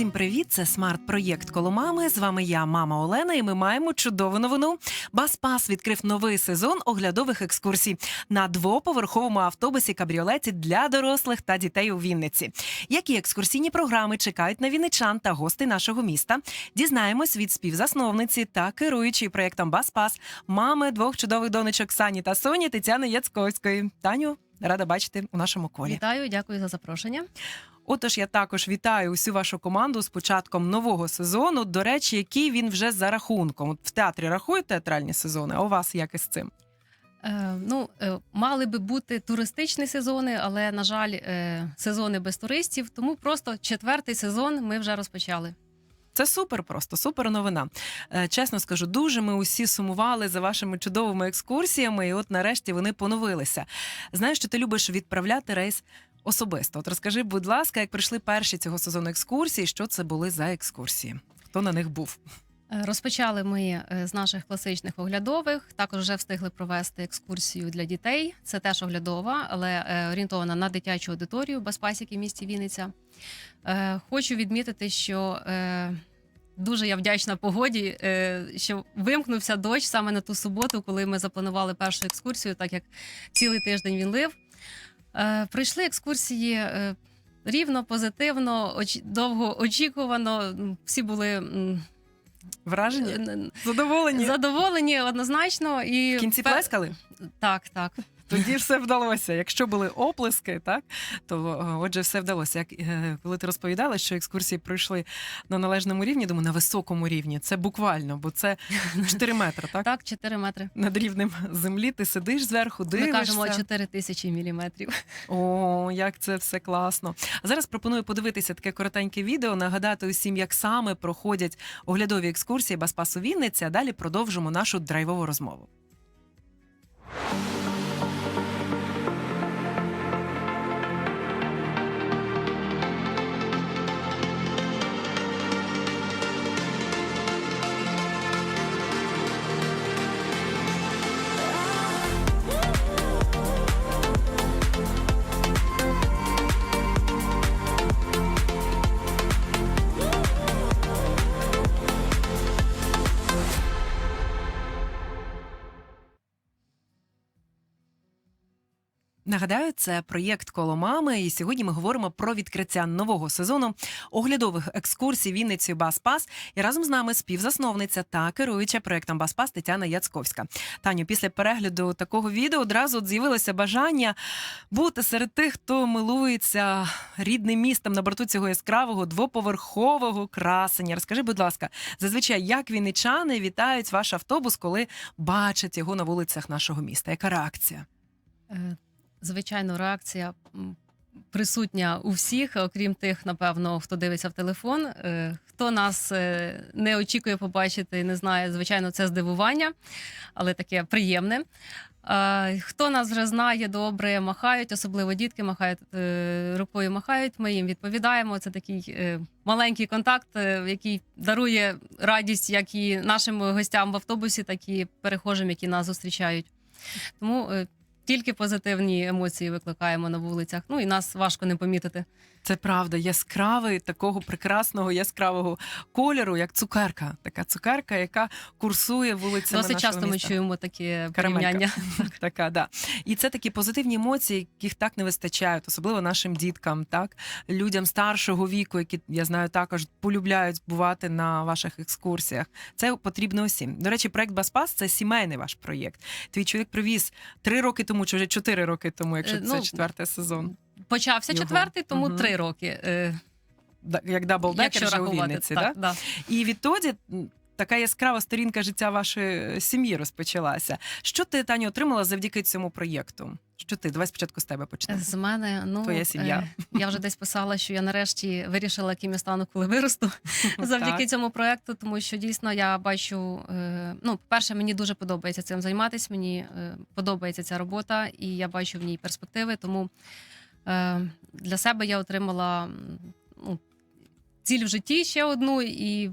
Усім привіт! Це смарт-проєкт коло мами. З вами я, мама Олена, і ми маємо чудову новину. Баспас відкрив новий сезон оглядових екскурсій на двоповерховому автобусі кабріолеті для дорослих та дітей у Вінниці. Які екскурсійні програми чекають на вінничан та гостей нашого міста? Дізнаємось від співзасновниці та керуючої проєктом Баспас мами двох чудових донечок Сані та Соні Тетяни Яцьковської. Таню, рада бачити у нашому колі. Вітаю, дякую за запрошення. Отож, я також вітаю усю вашу команду з початком нового сезону. До речі, який він вже за рахунком. В театрі рахують театральні сезони, а у вас як із цим? Е, ну, е, мали би бути туристичні сезони, але на жаль, е, сезони без туристів. Тому просто четвертий сезон ми вже розпочали. Це супер, просто супер новина. Е, Чесно скажу, дуже ми усі сумували за вашими чудовими екскурсіями, і от нарешті вони поновилися. Знаю, що ти любиш відправляти рейс особисто. От розкажи, будь ласка, як прийшли перші цього сезону екскурсії, що це були за екскурсії? Хто на них був? Е, Розпочали ми е, з наших класичних оглядових. Також вже встигли провести екскурсію для дітей. Це теж оглядова, але орієнтована на дитячу аудиторію без пасіки в місті Вінниця. Хочу відмітити, що дуже я вдячна погоді, е, що вимкнувся дощ саме на ту суботу, коли ми запланували першу екскурсію, так як цілий тиждень він лив. Е, Пройшли екскурсії. е, Рівно, позитивно, довго очікувано. Всі були? Н- Задоволені? Задоволені однозначно і В кінці плескали? Так, так. Тоді все вдалося. Якщо були оплески, так то е, отже, все вдалося. Як е, коли ти розповідала, що екскурсії пройшли на належному рівні, думаю, на високому рівні. Це буквально, бо це 4 метри, так? Так, 4 метри. Над рівнем землі ти сидиш зверху, дивишся. Ми кажемо 4 тисячі міліметрів. О, як це все класно. А зараз пропоную подивитися таке коротеньке відео, нагадати усім, як саме проходять оглядові екскурсії Баспасу Вінниці, а далі продовжимо нашу драйвову розмову. Нагадаю, це проєкт коло мами. І сьогодні ми говоримо про відкриття нового сезону оглядових екскурсій Вінницею Баспас. І разом з нами співзасновниця та керуюча проєктом Баспас Тетяна Яцьковська. Таню, після перегляду такого відео одразу з'явилося бажання бути серед тих, хто милується рідним містом на борту цього яскравого двоповерхового красення. Розкажи, будь ласка, зазвичай як вінничани вітають ваш автобус, коли бачать його на вулицях нашого міста? Яка реакція? Звичайно, реакція присутня у всіх, окрім тих, напевно, хто дивиться в телефон. Е, Хто нас е, не очікує побачити, не знає, звичайно, це здивування, але таке приємне. Е, Хто нас вже знає добре, махають, особливо дітки махають рукою махають. Ми їм відповідаємо. Це такий маленький контакт, який дарує радість як і нашим гостям в автобусі, так і перехожим, які нас зустрічають. Тому тільки позитивні емоції викликаємо на вулицях. Ну і нас важко не помітити. Це правда, яскравий такого прекрасного яскравого кольору, як цукерка. Така цукерка, яка курсує вулицями Досить нашого часто ми чуємо таке Карамелька. порівняння. Така, да. І це такі позитивні емоції, яких так не вистачають, особливо нашим діткам, так людям старшого віку, які я знаю, також полюбляють бувати на ваших екскурсіях. Це потрібно усім. До речі, проект Баспас це сімейний ваш проєкт. Твій чоловік привіз три роки тому, чи вже чотири роки тому, якщо Е, це ну, четвертий сезон. Почався Його. четвертий, тому Мгм. три роки. е, Як даблдекер вже у Вінниці, так, да? да. І відтоді така яскрава сторінка життя вашої сім'ї розпочалася. Що ти, Таню, отримала завдяки цьому проєкту? Що ти? Давай спочатку з тебе почнемо. З мене ну Твоя сім'я. е, я вже десь писала, що я нарешті вирішила, ким я стану, коли виросту. завдяки Так. цьому проекту, тому що дійсно я бачу. е, Ну, перше, мені дуже подобається цим займатися. Мені е, подобається ця робота, і я бачу в ній перспективи. Тому е, для себе я отримала ну, ціль в житті ще одну, і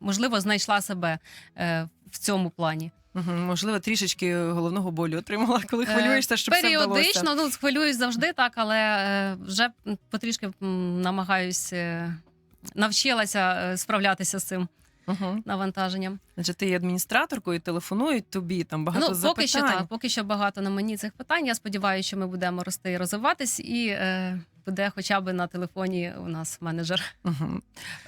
можливо знайшла себе е, в цьому плані. Мгм, Можливо, трішечки головного болю отримала, коли Е, хвилюєшся, щоб все вдалося. Періодично, ну хвилююсь завжди так, але е, вже потрішки намагаюсь е, навчилася е, справлятися з цим Угу. навантаженням. Адже ти є адміністраторкою, телефонують тобі там багато ну, запитань. поки що так, поки що багато на мені цих питань. Я сподіваюся, що ми будемо рости і розвиватись, і е, буде хоча б на телефоні у нас менеджер. Угу.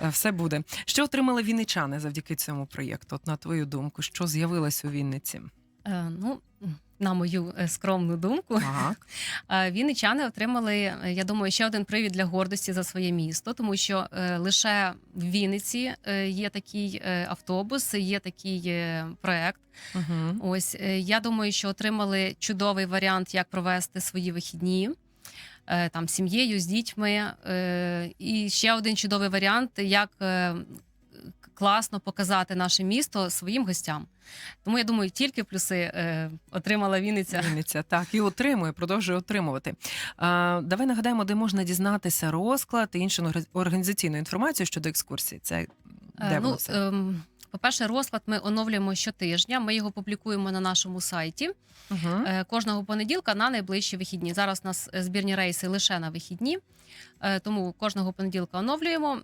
Все буде. Що отримали вінничани завдяки цьому проєкту? От на твою думку, що з'явилось у Вінниці? Е, ну, на мою е, скромну думку. Е, Вінничани отримали, е, я думаю, ще один привід для гордості за своє місто, тому що е, лише в Вінниці є такий автобус, є такий проект. Угу. Ось я думаю, що отримали чудовий варіант, як провести свої вихідні. Там з сім'єю, з дітьми. І ще один чудовий варіант, як класно показати наше місто своїм гостям. Тому я думаю, тільки плюси е, отримала Вінниця. Вінниця, так, і отримує, продовжує отримувати. А, давай нагадаємо, де можна дізнатися розклад і іншу організаційну інформацію щодо екскурсії. Це де Е, ну, все? По-перше, розклад ми оновлюємо щотижня. Ми його публікуємо на нашому сайті Угу. кожного понеділка на найближчі вихідні. Зараз у нас е, збірні рейси лише на вихідні, е, тому кожного понеділка оновлюємо.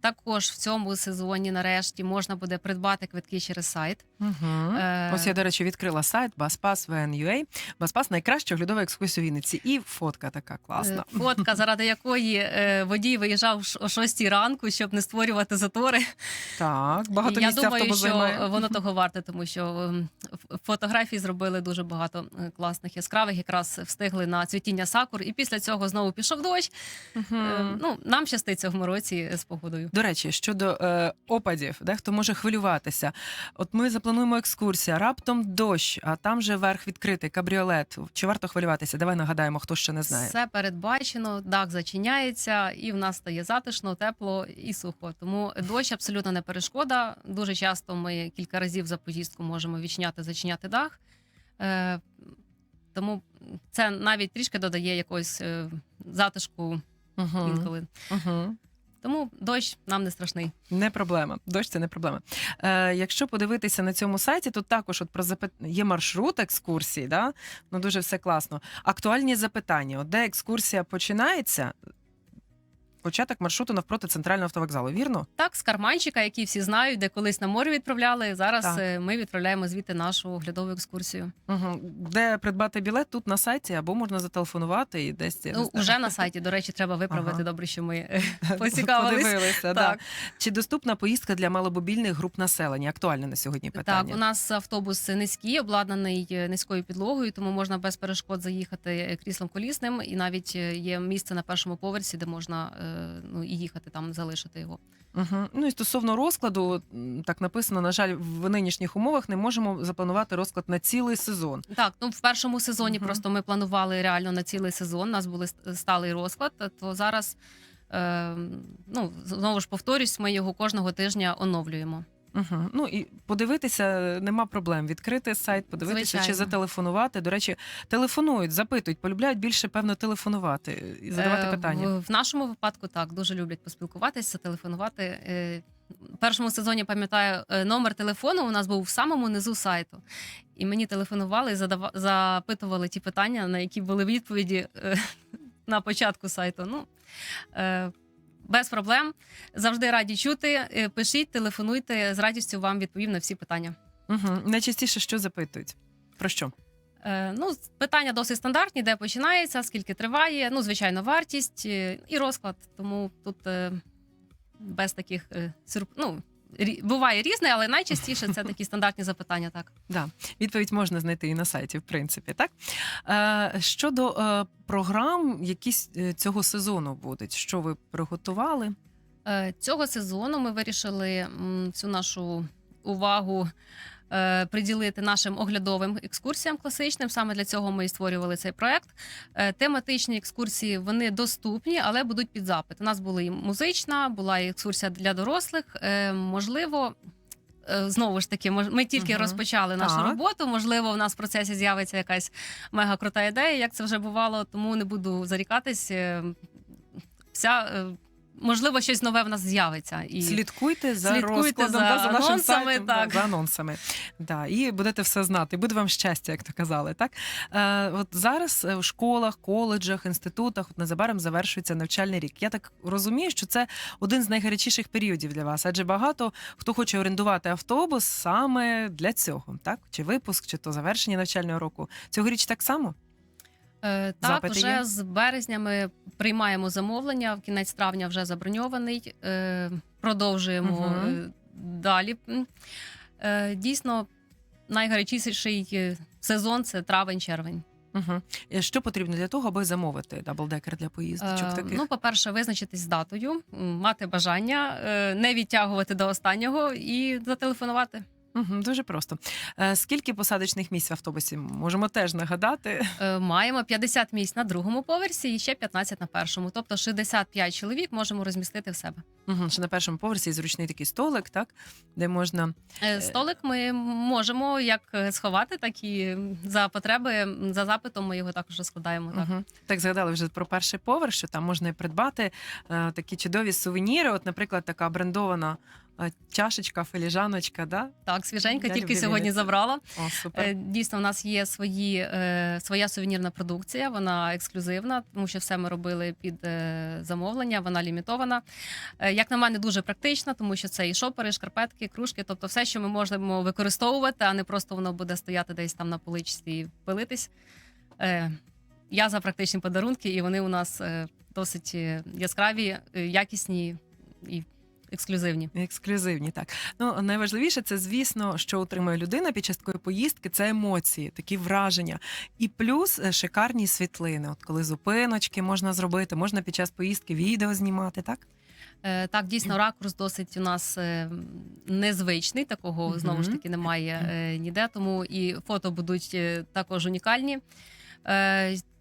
Також в цьому сезоні, нарешті, можна буде придбати квитки через сайт. Угу. Е, Ось я, до речі, відкрила сайт Баспас VNUA. Баспас найкраща оглядова екскурсія у Вінниці. І фотка така класна. Фотка, заради якої водій виїжджав о 6 ранку, щоб не створювати затори. Так, багато я думаю, що займає. воно того варте, тому що ем, ф- зробили дуже багато е, класних яскравих. Якраз встигли на цвітіння сакур, і після цього знову пішов дощ. Мгм. Ну нам щастить цьому році з погодою. До речі, щодо е, опадів, дехто може хвилюватися. От ми заплануємо екскурсію, раптом дощ, а там же верх відкритий, кабріолет. Чи варто хвилюватися? Давай нагадаємо, хто ще не знає. Все передбачено, дах зачиняється, і в нас стає затишно, тепло і сухо. Тому дощ абсолютно не перешкода. Дуже часто ми кілька разів за поїздку можемо відчиняти, зачиняти дах. Е, тому це навіть трішки додає якогось е, затишку Угу. інколи. Угу. Тому дощ нам не страшний. Не проблема. Дощ це не проблема. Е, якщо подивитися на цьому сайті, то також от про запит... є маршрут екскурсії, да? ну дуже все класно. Актуальні запитання: от де екскурсія починається? Початок маршруту навпроти центрального автовокзалу, вірно? Так, з карманчика, який всі знають, де колись на море відправляли. Зараз Так. е, ми відправляємо звідти нашу оглядову екскурсію. Угу. Де придбати білет? Тут на сайті, або можна зателефонувати і десь я не Ну знаю. уже на сайті. До речі, треба виправити. Ага. Добре, що ми е, поцікавились. Подивилися, да. Так. Чи доступна поїздка для маломобільних груп населення? Актуальне на сьогодні питання. Так, у нас автобус низький, обладнаний е, низькою підлогою, тому можна без перешкод заїхати е, кріслом колісним, і навіть е, є місце на першому поверсі, де можна е, ну і їхати там, залишити його. Угу. Ну і стосовно розкладу, так написано, на жаль, в нинішніх умовах не можемо запланувати розклад на цілий сезон. Так, ну в першому сезоні угу. просто ми планували реально на цілий сезон. У нас були сталий розклад. То зараз е, ну знову ж повторюсь, ми його кожного тижня оновлюємо. Угу. Ну і подивитися нема проблем. Відкрити сайт, подивитися чи зателефонувати. До речі, телефонують, запитують, полюбляють більше певно телефонувати і задавати Е, питання. В, в нашому випадку так дуже люблять поспілкуватися, телефонувати. Е, В першому сезоні пам'ятаю е, номер телефону. У нас був в самому низу сайту, і мені телефонували і задава- запитували ті питання, на які були відповіді е, на початку сайту. Ну е, без проблем. Завжди раді чути. Е, Пишіть, телефонуйте. З радістю вам відповім на всі питання. Угу. Найчастіше що запитують? Про що? Е, Ну, питання досить стандартні, де починається, скільки триває. Ну, звичайно, вартість е, і розклад. Тому тут е, без таких е, сюрп... ну, буває різне, але найчастіше це такі стандартні запитання. Так Да. Відповідь можна знайти і на сайті, в принципі, так? Е, щодо е, програм, які е, цього сезону будуть, що ви приготували? Е, цього сезону ми вирішили м, всю нашу увагу. Е, Приділити нашим оглядовим екскурсіям класичним. Саме для цього ми і створювали цей проект. Е, Тематичні екскурсії вони доступні, але будуть під запит. У нас була і музична, була і екскурсія для дорослих. Е, Можливо, знову ж таки, ми тільки Мгм. розпочали нашу Так. роботу. Можливо, у нас в процесі з'явиться якась мега крута ідея, як це вже бувало. Тому не буду зарікатись. Вся можливо, щось нове в нас з'явиться. І Слідкуйте за Слідкуйте розкладом, за да, за нашим анонсами, сайтом, да, за анонсами. Да, і будете все знати. Буде вам щастя, як то казали. Так? Е, от зараз е, в школах, коледжах, інститутах от незабаром завершується навчальний рік. Я так розумію, що це один з найгарячіших періодів для вас, адже багато хто хоче орендувати автобус саме для цього, так? Чи випуск, чи то завершення навчального року. Цьогоріч так само? Е, так, Запити вже є? з березня ми приймаємо замовлення. В кінець травня вже заброньований. Е, продовжуємо Мгм. е, далі. Е, дійсно, найгарячіший сезон це травень-червень. Угу. Що потрібно для того, аби замовити даблдекер для поїздочок Е, таких? Ну, по-перше, визначитись з датою, м, мати бажання, е, не відтягувати до останнього і зателефонувати. Дуже просто. Е, скільки посадочних місць в автобусі? Можемо теж нагадати. Е, Маємо 50 місць на другому поверсі і ще 15 на першому. Тобто 65 чоловік можемо розмістити в себе. Що на першому поверсі є зручний такий столик, так де можна Е, Столик ми можемо як е, сховати, так і за потреби, м, за запитом ми його також розкладаємо. Так. Так згадали вже про перший поверх, що там можна і придбати е, такі чудові сувеніри. От, наприклад, така брендована чашечка, філіжаночка, да? Так, свіженька, Я тільки сьогодні Вінницю. забрала. О, супер. Е, Дійсно, у нас є свої, е, своя сувенірна продукція, вона ексклюзивна, тому що все ми робили під е, замовлення, вона лімітована. Як на мене, дуже практична, тому що це і шопери, і шкарпетки, кружки, тобто все, що ми можемо використовувати, а не просто воно буде стояти десь там на поличці і пилитись. Я за практичні подарунки, і вони у нас досить яскраві, якісні і ексклюзивні. Ексклюзивні, так. Ну, найважливіше це, звісно, що отримує людина під час такої поїздки, це емоції, такі враження. І плюс е, шикарні світлини. От коли зупиночки можна зробити, можна під час поїздки відео знімати, так? Е, Так, дійсно, ракурс досить у нас е, незвичний. Такого знову ж таки немає ніде. Тому і фото будуть також унікальні.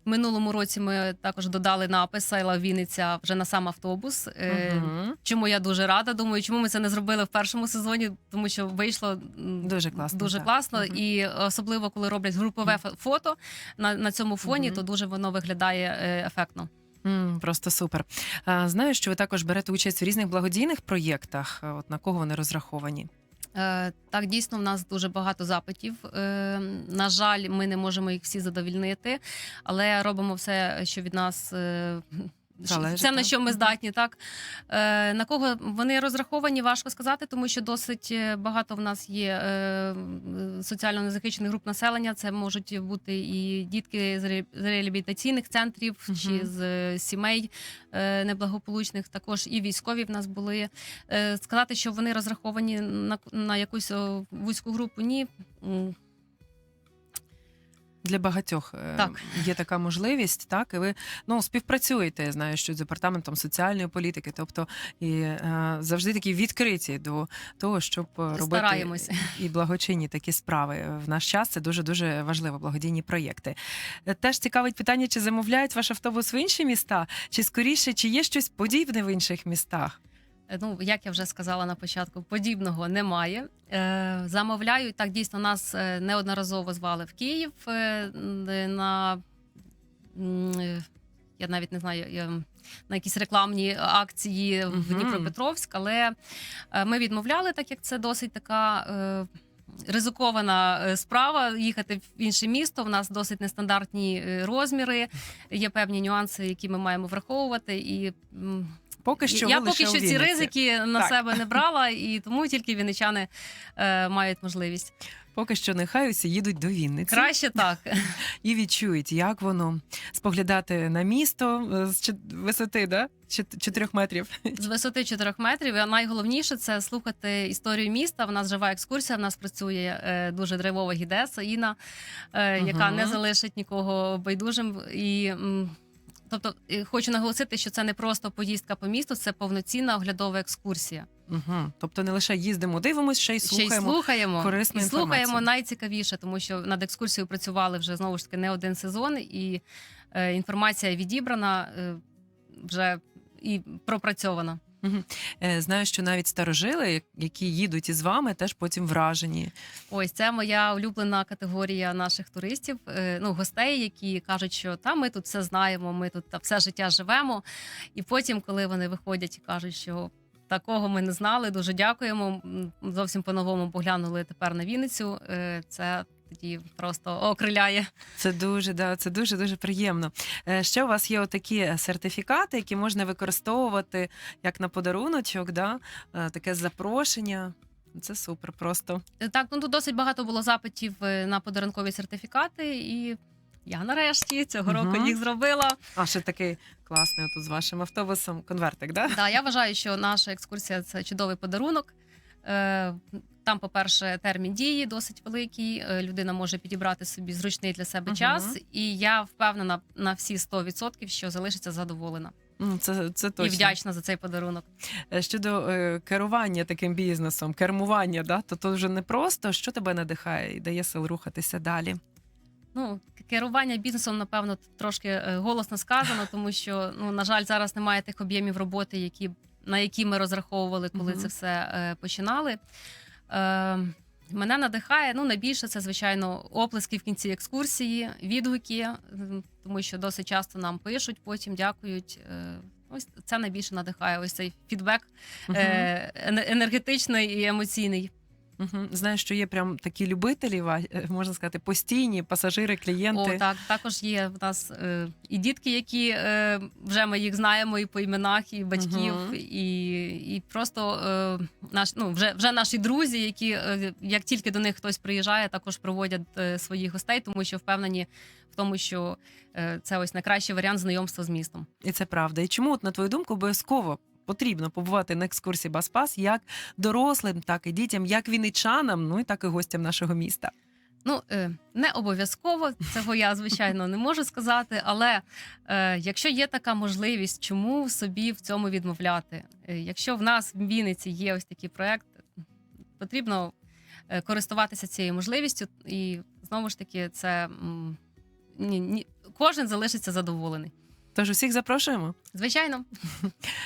Минулому році ми також додали напис Сайла Вінниця вже на сам автобус. Е, Мгм. Чому я дуже рада. Думаю, чому ми це не зробили в першому сезоні, тому що вийшло м, Дуже класно, Дуже так. класно, Мгм. і особливо коли роблять групове фо- фото на, на цьому фоні, Мгм. то дуже воно виглядає е, ефектно. М, Просто супер. Знаю, що ви також берете участь в різних благодійних проєктах. От на кого вони розраховані? Е, Так, дійсно, в нас дуже багато запитів. Е, На жаль, ми не можемо їх всі задовільнити, але робимо все, що від нас. Залежить, Це на що ми здатні, так е, на кого вони розраховані, важко сказати, тому що досить е, багато в нас є е, соціально незахищених груп населення. Це можуть бути і дітки з ре- реабілітаційних центрів Мгм. чи з е, сімей е, неблагополучних. Також і військові в нас були. Е, Сказати, що вони розраховані на, на якусь вузьку групу, ні. Для багатьох е, Так. є така можливість, так і ви ну співпрацюєте. Я знаю, що з департаментом соціальної політики, тобто і е, завжди такі відкриті до того, щоб е, робити Стараємося. і благочинні такі справи. В наш час це дуже дуже важливо. Благодійні проєкти. Е, Теж цікавить питання, чи замовляють ваш автобус в інші міста, чи скоріше, чи є щось подібне в інших містах? Е, Ну, як я вже сказала на початку, подібного немає. Е, замовляють так. Дійсно, нас е, неодноразово звали в Київ на я навіть не знаю. на якісь рекламні акції в Дніпропетровськ, але ми відмовляли, так як це досить така ризикована справа їхати в інше місто. В нас досить нестандартні розміри, є певні нюанси, які ми маємо враховувати. І Поки що я поки що ці ризики на Так. себе не брала, і тому тільки вінничани е, мають можливість. Поки що нехай усі їдуть до Вінниці Краще так. і відчують, як воно споглядати на місто е, з висоти, да? Чотирьох метрів. З висоти 4 метрів. А найголовніше це слухати історію міста. В нас жива екскурсія. В нас працює е, дуже драйвова гідеса Іна, е, яка Мгм. не залишить нікого байдужим. І м, тобто е, хочу наголосити, що це не просто поїздка по місту, це повноцінна оглядова екскурсія. Угу. Тобто не лише їздимо, дивимося, ще й Ще й слухаємо. слухаємо корисну і слухаємо інформацію. найцікавіше, тому що над екскурсією працювали вже знову ж таки не один сезон, і е, інформація відібрана е, вже і пропрацьована. Е, Знаю, що навіть старожили, які їдуть із вами, теж потім вражені. Ось це моя улюблена категорія наших туристів, е, ну гостей, які кажуть, що та ми тут все знаємо, ми тут та все життя живемо. І потім, коли вони виходять і кажуть, що такого ми не знали, дуже дякуємо. Зовсім по-новому поглянули тепер на Вінницю. е, Це тоді просто окриляє. Це дуже, да, це дуже дуже приємно. Е, Ще у вас є отакі сертифікати, які можна використовувати як на подаруночок, да? е, таке запрошення. Це супер просто. Е, Так, ну тут досить багато було запитів на подарункові сертифікати, і я нарешті цього року Мгм. їх зробила. А ще такий класний отут з вашим автобусом конвертик, да? Да, я вважаю, що наша екскурсія це чудовий подарунок. Там, по-перше, термін дії досить великий. е, Людина може підібрати собі зручний для себе час, і я впевнена на всі 100%, що залишиться задоволена Це, це точно. і вдячна за цей подарунок. Е, Щодо е, керування таким бізнесом, кермування, да? то то вже не просто. Що тебе надихає і дає сил рухатися далі? Ну, керування бізнесом, напевно, трошки е, голосно сказано, тому що ну на жаль, зараз немає тих об'ємів роботи, які на які ми розраховували, коли Мгм. це все е, починали. Е, мене надихає. Ну, найбільше це, звичайно, оплески в кінці екскурсії, відгуки, тому що досить часто нам пишуть, потім дякують. Е, ось це найбільше надихає. Ось цей фідбек е, енергетичний і емоційний. Угу. Знаю, що є прям такі любителі, е, можна сказати, постійні пасажири, клієнти. О, так, також є в нас е, і дітки, які е, вже ми їх знаємо і по іменах, і батьків, Мгм. і, і просто е, наш, ну, вже, вже наші друзі, які е, як тільки до них хтось приїжджає, також проводять е, своїх гостей, тому що впевнені в тому, що е, це ось найкращий варіант знайомства з містом. І це правда. І чому, от, на твою думку, обов'язково потрібно побувати на екскурсії Баспас як дорослим, так і дітям, як вінничанам, ну і так і гостям нашого міста. Ну, е, не обов'язково, цього я, звичайно, не можу сказати. Але е, якщо є така можливість, чому собі в цьому відмовляти? Е, якщо в нас в Вінниці є ось такий проект, потрібно користуватися цією можливістю, і знову ж таки, це ні, ні, кожен залишиться задоволений. Тож усіх запрошуємо. Звичайно,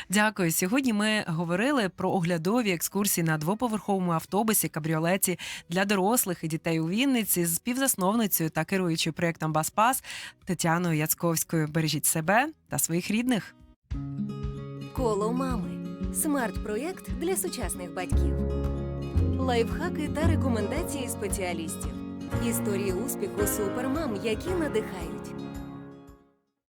Дякую. Сьогодні ми говорили про оглядові екскурсії на двоповерховому автобусі кабріолеті для дорослих і дітей у Вінниці з співзасновницею та керуючою проєктом Баспас Тетяною Яцковською. Бережіть себе та своїх рідних. Коло мами. Смарт-проєкт для сучасних батьків. Лайфхаки та рекомендації спеціалістів. Історії успіху супермам, які надихають.